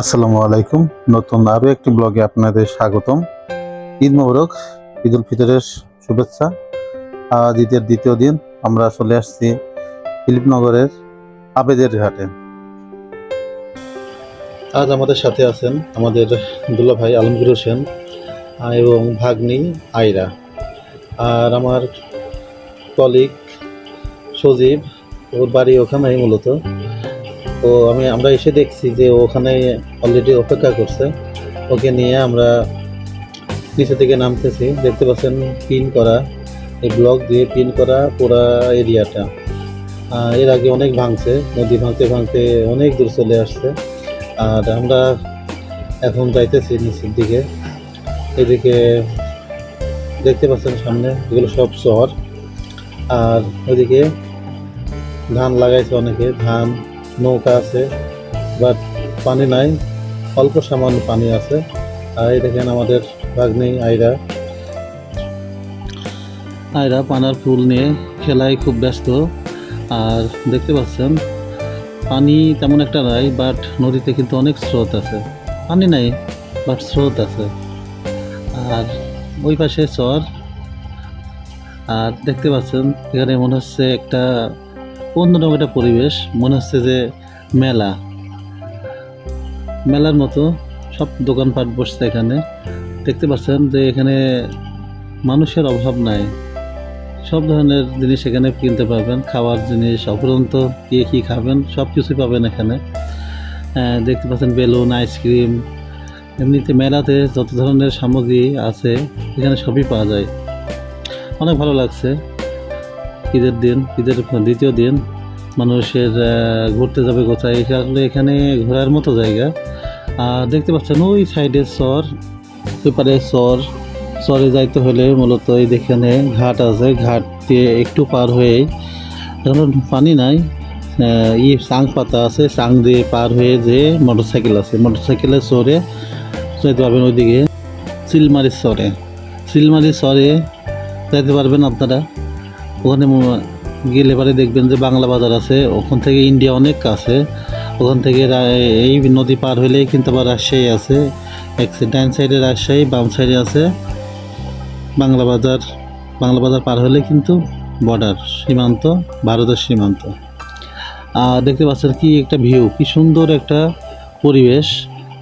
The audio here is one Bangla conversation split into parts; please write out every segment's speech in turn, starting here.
আসসালামু আলাইকুম। নতুন আরও একটি ব্লগে আপনাদের স্বাগতম। ঈদ মোবারক, ঈদ উল ফিতরের শুভেচ্ছা। আজ ঈদের দ্বিতীয় দিন, আমরা চলে আসছি ফিলিপনগরের আবেদের ঘাটে। আজ আমাদের সাথে আছেন আমাদের দুলা ভাই আলমগীর হোসেন এবং ভাগ্নি আয়রা আর আমার কলিগ সজীব ওর বাড়ি ওখানেই মূলত। তো আমি, আমরা এসে দেখছি যে ওখানে অলরেডি অপেক্ষা করছে। ওকে নিয়ে আমরা নিচে থেকে নামতেছি। দেখতে পাচ্ছেন পিন করা, এই ব্লক দিয়ে পিন করা পুরা এরিয়াটা এর আগে অনেক ভাঙছে, নদী ভাঙতে ভাঙতে অনেক দূর চলে আসছে। আর আমরা এখন যাইতেছি নিচের দিকে। এদিকে দেখতে পাচ্ছেন সামনে, এগুলো সব শহর। আর ওইদিকে ধান লাগাইছে অনেকে, ধান নৌকা আছে বাট পানি নাই, অল্প সামান্য পানি আছে। আর এই দেখেন আমাদের ভাগ্নি আয়রা। আয়রা পানার ফুল নিয়ে খেলায় খুব ব্যস্ত। আর দেখতে পাচ্ছেন, পানি তেমন একটা নাই বাট নদীতে কিন্তু অনেক স্রোত আছে। পানি নাই বাট স্রোত আছে। আর ওই পাশে চর। আর দেখতে পাচ্ছেন, এখানে মনে হচ্ছে একটা অন্যরকম একটা পরিবেশ, মনে হচ্ছে যে মেলা। মেলার মতো সব দোকানপাট বসছে এখানে। দেখতে পাচ্ছেন যে এখানে মানুষের অভাব নাই। সব ধরনের জিনিস এখানে কিনতে পারবেন, খাওয়ার জিনিস অপরন্ত কে কী খাবেন সব কিছুই পাবেন এখানে। দেখতে পাচ্ছেন বেলুন, আইসক্রিম। এমনিতে মেলাতে যত ধরনের সামগ্রী আছে, এখানে সবই পাওয়া যায়। অনেক ভালো লাগছে। ঈদের দিন, ঈদের দ্বিতীয় দিন মানুষের ঘুরতে যাবে কোথায়? আসলে এখানে ঘোরার মতো জায়গা। আর দেখতে পাচ্ছেন ওই সাইডে চর ওই পারে চর চরে যাইতে হলে মূলত এখানে ঘাট আছে। ঘাট দিয়ে একটু পার হয়েই এখন পানি নাই ই চাং পাতা আছে চাং দিয়ে পার হয়ে যে মোটর সাইকেল আছে। মোটর সাইকেলে চড়ে যেতে পারবেন ওইদিকে চিলমারি চরে চিলমারি চরে যাইতে পারবেন আপনারা। ওখানে গেলে পরে দেখবেন যে বাংলা বাজার আছে, ওখান থেকে ইন্ডিয়া অনেক কাছে। ওখান থেকে এই নদী পার হলেই কিন্তু আবার রাজশাহী আছে। এক ডান সাইডে রাজশাহী, বাম সাইডে আছে বাংলা বাজার। বাংলা বাজার পার হলে কিন্তু বর্ডার সীমান্ত, ভারতের সীমান্ত। আর দেখতে পাচ্ছেন কি একটা ভিউ কি সুন্দর একটা পরিবেশ।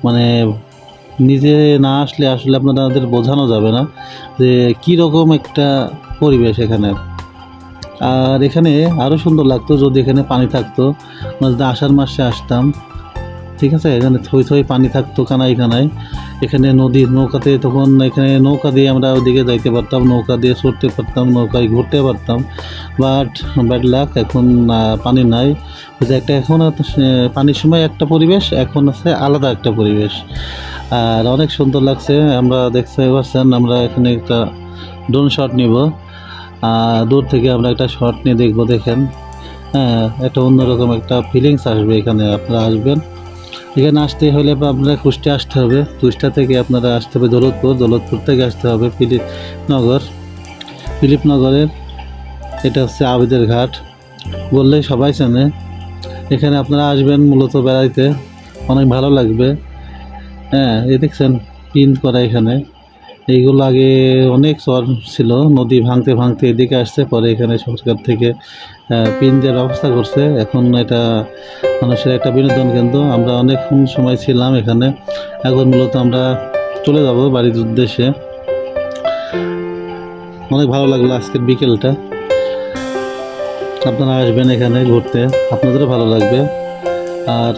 মানে নিজে না আসলে আসলে আপনাদের বোঝানো যাবে না যে কী রকম একটা পরিবেশ এখানে আর এখানে আরও সুন্দর লাগতো যদি এখানে পানি থাকতো। আমরা যদি আষাঢ় মাসে আসতাম, ঠিক আছে? এখানে থই থই পানি থাকতো কানায় কানায়। এখানে নদী নৌকাতে তখন এখানে নৌকা দিয়ে আমরা ওদিকে যাইতে পারতাম, নৌকা দিয়ে চড়তে পারতাম, নৌকায় ঘুরতে পারতাম। বাট ব্যাড লাক, এখন পানি নাই। যে একটা এখন পানির সময় একটা পরিবেশ, এখন আছে আলাদা একটা পরিবেশ। আর অনেক সুন্দর লাগছে, আমরা দেখতে পাচ্ছেন, আমরা এখানে একটা ড্রোন শট নিব। দূর থেকে আমরা একটা শট নিয়ে দেখব, দেখেন। হ্যাঁ একটা অন্যরকম একটা ফিলিংস আসবে এখানে, আপনারা আসবেন। এখানে আসতে হলে আপনারা কুষ্টিয়া আসতে হবে। কুষ্টিয়া থেকে আপনারা আসতে হবে দৌলতপুর। দৌলতপুর থেকে আসতে হবে ফিলিপনগর ফিলিপনগরের এটা হচ্ছে আবেদের ঘাট। বললেই সবাই চেনে। এখানে আপনারা আসবেন মূলত বেড়াইতে। অনেক ভালো লাগবে। হ্যাঁ এ দেখছেন, পিন করা এখানে। এইগুলো আগে অনেক চর ছিল, নদী ভাঙতে ভাঙতে এদিকে আসছে, পরে এখানে সরকার থেকে পিন দেওয়ার ব্যবস্থা করছে। এখন এটা মানুষের একটা বিনোদন কেন্দ্র। আমরা অনেকক্ষণ সময় ছিলাম এখানে। এখন মূলত আমরা চলে যাব বাড়ির উদ্দেশ্যে। অনেক ভালো লাগল আজকের বিকেলটা। আপনারা আসবেন এখানে ঘুরতে, আপনাদেরও ভালো লাগবে। আর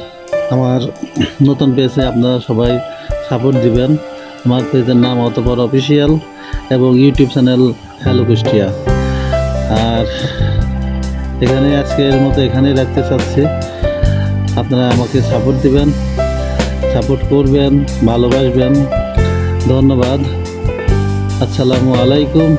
আমার নতুন পেজে আপনারা সবাই সাপোর্ট দিবেন। আমার পেজের নাম অতপর অফিসিয়াল এবং ইউটিউব চ্যানেল হ্যালো কুষ্টিয়া। আর এখানে আজকের মতো এখানেই রাখতে চাচ্ছি। আপনারা আমাকে সাপোর্ট দিবেন সাপোর্ট করবেন, ভালোবাসবেন। ধন্যবাদ। আসসালামু আলাইকুম।